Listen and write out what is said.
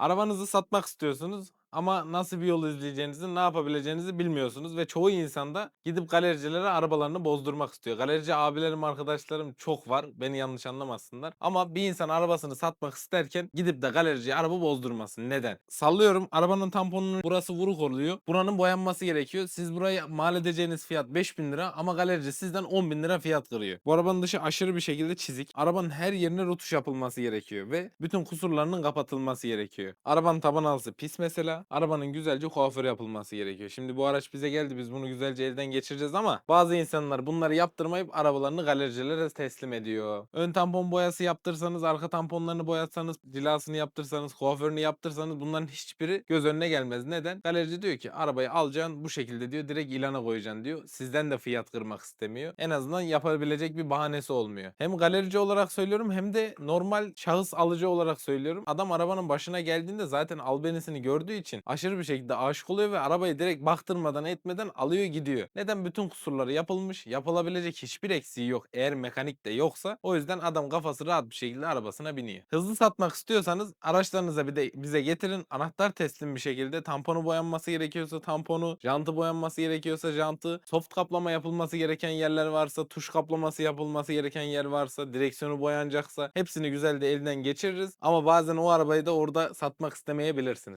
Arabanızı satmak istiyorsunuz ama nasıl bir yol izleyeceğinizi, ne yapabileceğinizi bilmiyorsunuz ve çoğu insan da gidip galericilere arabalarını bozdurmak istiyor. Galerici abilerim, arkadaşlarım çok var. Beni yanlış anlamasınlar. Ama bir insan arabasını satmak isterken gidip de galericiye araba bozdurmasın. Neden? Sallıyorum arabanın tamponunun burası vuruk oluyor. Buranın boyanması gerekiyor. Siz burayı mal edeceğiniz fiyat 5000 lira ama galerici sizden 10 bin lira fiyat kırıyor. Bu arabanın dışı aşırı bir şekilde çizik. Arabanın her yerine rotuş yapılması gerekiyor ve bütün kusurlarının kapatılması gerekiyor. Arabanın taban altısı pis mesela. Arabanın güzelce kuaför yapılması gerekiyor. Şimdi bu araç bize geldi. Biz bunu güzelce elden geçireceğiz ama bazı insanlar bunları yaptırmayıp arabalarını galericilere teslim ediyor. Ön tampon boyası yaptırsanız, arka tamponlarını boyatsanız, cilasını yaptırsanız, kuaförünü yaptırsanız bunların hiçbiri göz önüne gelmez. Neden? Galerici diyor ki arabayı alacaksın bu şekilde diyor. Direkt ilana koyacaksın diyor. Sizden de fiyat kırmak istemiyor. En azından yapabilecek bir bahanesi olmuyor. Hem galerici olarak söylüyorum hem de normal şahıs alıcı olarak söylüyorum. Adam arabanın başına geldiğinde zaten albenisini gördüğü için aşırı bir şekilde aşık oluyor ve arabayı direkt baktırmadan etmeden alıyor gidiyor. Neden? Bütün kusurları yapılmış. Yapılabilecek hiçbir eksiği yok. Eğer mekanik de yoksa o yüzden adam kafası rahat bir şekilde arabasına biniyor. Hızlı satmak istiyorsanız araçlarınıza bir de bize getirin. Anahtar teslim bir şekilde tamponu boyanması gerekiyorsa tamponu, jantı boyanması gerekiyorsa jantı, soft kaplama yapılması gereken yerler varsa, tuş kaplaması yapılması gereken yer varsa, direksiyonu boyanacaksa hepsini güzel de elden geçiririz. Ama bazen o arabayı da orada satmak istemeyebilirsiniz.